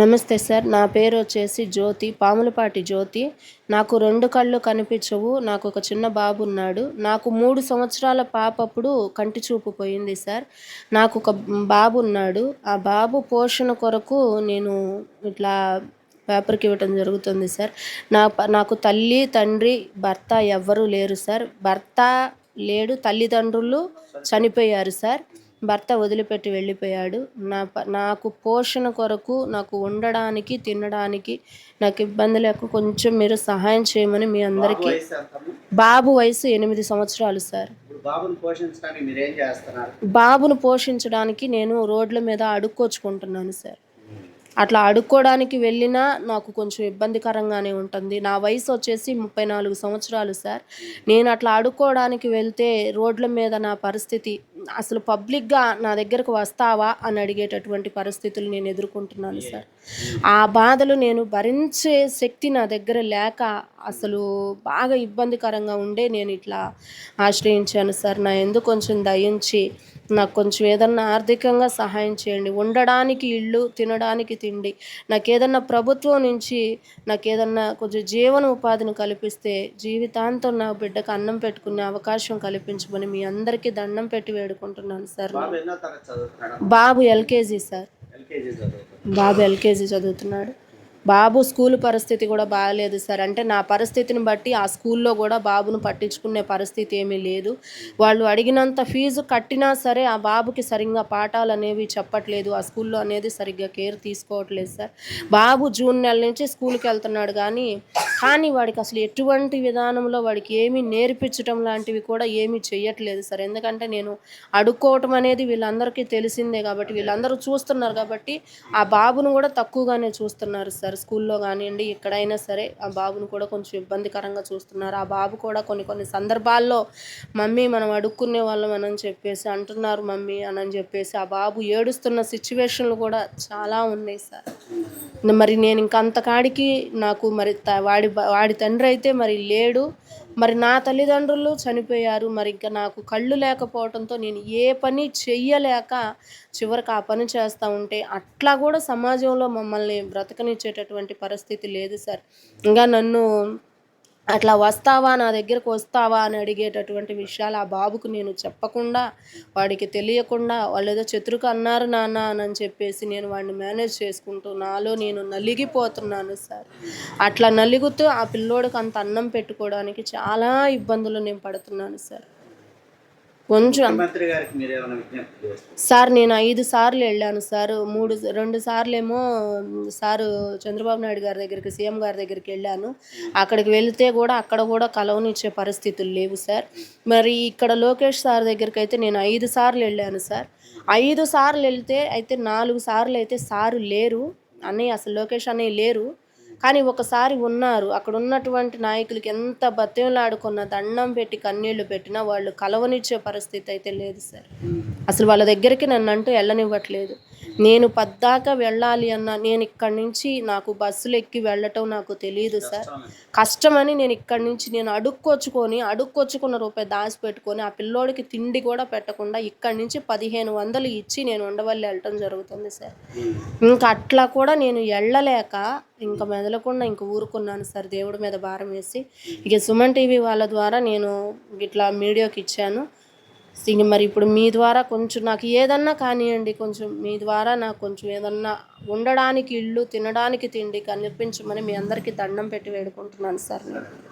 నమస్తే సార్ నా పేరు వచ్చేసి జ్యోతి పాములపాటి జ్యోతి. నాకు రెండు కళ్ళు కనిపించవు నాకు ఒక చిన్న బాబు ఉన్నాడు. నాకు మూడు సంవత్సరాల పాపప్పుడు కంటి చూపు పోయింది సార్. నాకు ఒక బాబు ఉన్నాడు. ఆ బాబు పోషణ కొరకు నేను ఇట్లా పేపర్కి ఇవ్వటం జరుగుతుంది సార్. నా నాకు తల్లి తండ్రి భర్త ఎవ్వరూ లేరు సార్. భర్త లేడు తల్లిదండ్రులు చనిపోయారు సార్. భర్త వదిలిపెట్టి వెళ్ళిపోయాడు. నా ప నాకు పోషణ కొరకు నాకు ఉండడానికి తినడానికి నాకు ఇబ్బంది లేక కొంచెం మీరు సహాయం చేయమని మీ అందరికీ? బాబు వయసు ఎనిమిది సంవత్సరాలు సార్. బాబుని పోషించడానికి మీరు ఏం చేస్తున్నారు? బాబును పోషించడానికి నేను రోడ్ల మీద అడుక్కొచ్చుకుంటున్నాను సార్. అట్లా అడుక్కోవడానికి వెళ్ళినా నాకు కొంచెం ఇబ్బందికరంగానే ఉంటుంది. నా వయసు వచ్చేసి ముప్పై నాలుగు సంవత్సరాలు సార్. నేను అట్లా అడుక్కోవడానికి వెళ్తే రోడ్ల మీద నా పరిస్థితి అసలు పబ్లిక్గా నా దగ్గరకు వస్తావా అని అడిగేటటువంటి పరిస్థితులు నేను ఎదుర్కొంటున్నాను సార్. ఆ బాధలు నేను భరించే శక్తి నా దగ్గర లేక అసలు బాగా ఇబ్బందికరంగా ఉండే నేను ఇట్లా ఆశ్రయించాను సార్. నా ఎందుకు కొంచెం దయించి నాకు కొంచెం ఏదన్నా ఆర్థికంగా సహాయం చేయండి. ఉండడానికి ఇల్లు తినడానికి తిండి నాకు ఏదన్నా ప్రభుత్వం నుంచి నాకు ఏదన్నా కొంచెం జీవన ఉపాధిని కల్పిస్తే జీవితాంతం నా బిడ్డకు అన్నం పెట్టుకునే అవకాశం కల్పించమని మీ అందరికీ దండం పెట్టి వేడుకుంటున్నాను సార్. బాబు ఎల్కేజీ సార్. బాబు ఎల్కేజీ చదువుతున్నాడు. బాబు స్కూల్ పరిస్థితి కూడా బాగాలేదు సార్. అంటే నా పరిస్థితిని బట్టి ఆ స్కూల్లో కూడా బాబును పట్టించుకునే పరిస్థితి ఏమీ లేదు. వాళ్ళు అడిగినంత ఫీజు కట్టినా సరే ఆ బాబుకి సరిగ్గా పాఠాలు అనేవి చెప్పట్లేదు. ఆ స్కూల్లో అనేది సరిగ్గా కేర్ తీసుకోవట్లేదు సార్. బాబు జూన్ నెల నుంచి స్కూల్కి వెళ్తున్నాడు కానీ కానీ వాడికి అసలు ఎటువంటి విధానంలో వాడికి ఏమీ నేర్పించడం లాంటివి కూడా ఏమీ చేయట్లేదు సార్. ఎందుకంటే నేను అడుక్కోవటం అనేది వీళ్ళందరికీ తెలిసిందే కాబట్టి వీళ్ళందరూ చూస్తున్నారు కాబట్టి ఆ బాబును కూడా తక్కువగానే చూస్తున్నారు సార్. స్కూల్లో కానివ్వండి ఎక్కడైనా సరే ఆ బాబును కూడా కొంచెం ఇబ్బందికరంగా చూస్తున్నారు. ఆ బాబు కూడా కొన్ని కొన్ని సందర్భాల్లో మమ్మీ మనం అడుక్కునే వాళ్ళం అని చెప్పేసి అంటున్నారు. మమ్మీ అని చెప్పేసి ఆ బాబు ఏడుస్తున్న సిచ్యువేషన్లు కూడా చాలా ఉన్నాయి సార్. మరి నేను ఇంక అంతకాడికి నాకు మరి త- వాడి వాడి తండ్రి అయితే మరి లేడు. మరి నా తల్లిదండ్రులు చనిపోయారు. మరి ఇంకా నాకు కళ్ళు లేకపోవడంతో నేను ఏ పని చెయ్యలేక చివరికి ఆ పని చేస్తూ ఉంటే అట్లా కూడా సమాజంలో మమ్మల్ని బ్రతకనిచ్చేటటువంటి పరిస్థితి లేదు సార్. ఇంకా నన్ను అట్లా వస్తావా? నా దగ్గరకు వస్తావా? అని అడిగేటటువంటి విషయాలు ఆ బాబుకు నేను చెప్పకుండా వాడికి తెలియకుండా వాళ్ళు ఏదో చతురుకు అన్నారు నాన్న అని చెప్పేసి నేను వాడిని మేనేజ్ చేసుకుంటూ నాలో నేను నలిగిపోతున్నాను సార్. అట్లా నలుగుతూ ఆ పిల్లోడికి అంత అన్నం పెట్టుకోవడానికి చాలా ఇబ్బందులు నేను పడుతున్నాను సార్. కొంచెం. సార్ నేను ఐదు సార్లు వెళ్ళాను సార్. మూడు రెండు సార్లు ఏమో సారు చంద్రబాబు నాయుడు గారి దగ్గరికి సీఎం గారి దగ్గరికి వెళ్ళాను. అక్కడికి వెళ్తే కూడా అక్కడ కూడా కలవనిచ్చే పరిస్థితులు లేవు సార్. మరి ఇక్కడ లోకేష్ సార్ దగ్గరికి అయితే నేను ఐదు సార్లు వెళ్ళాను సార్. ఐదు సార్లు వెళ్తే అయితే నాలుగు సార్లు అయితే సారు లేరు. అన్నయ్య అసలు లోకేష్ అన్నయ్య లేరు. కానీ ఒకసారి ఉన్నారు. అక్కడ ఉన్నటువంటి నాయకులకి ఎంత బతిమలాడుకున్న దండం పెట్టి కన్నీళ్ళు పెట్టినా వాళ్ళు కలవనిచ్చే పరిస్థితి అయితే లేదు సార్. అసలు వాళ్ళ దగ్గరికి నన్ను అంటూ వెళ్ళనివ్వట్లేదు నేను పద్దాక వెళ్ళాలి అన్న నేను ఇక్కడి నుంచి నాకు బస్సులు ఎక్కి వెళ్ళటం నాకు తెలియదు సార్. కష్టమని నేను ఇక్కడి నుంచి నేను అడుక్కొచ్చుకొని అడుక్కొచ్చుకున్న రూపాయి దాచిపెట్టుకొని ఆ పిల్లోడికి తిండి కూడా పెట్టకుండా ఇక్కడి నుంచి పదిహేను వందలు ఇచ్చి నేను ఉండవల్లి వెళ్ళటం జరుగుతుంది సార్. ఇంకా అట్లా కూడా నేను వెళ్ళలేక ఇంకా మెదలకుండా ఇంక ఊరుకున్నాను సార్ దేవుడి మీద భారం వేసి. ఇక సుమన్ టీవీ వాళ్ళ ద్వారా నేను ఇట్లా మీడియాకి ఇచ్చాను. ఇంక మరి ఇప్పుడు మీ ద్వారా కొంచెం నాకు ఏదన్నా కానివ్వండి కొంచెం మీ ద్వారా నాకు కొంచెం ఏదన్నా ఉండడానికి ఇల్లు తినడానికి తిండి కనిపించమని మీ అందరికీ దండం పెట్టి వేడుకుంటున్నాను సార్ నేను.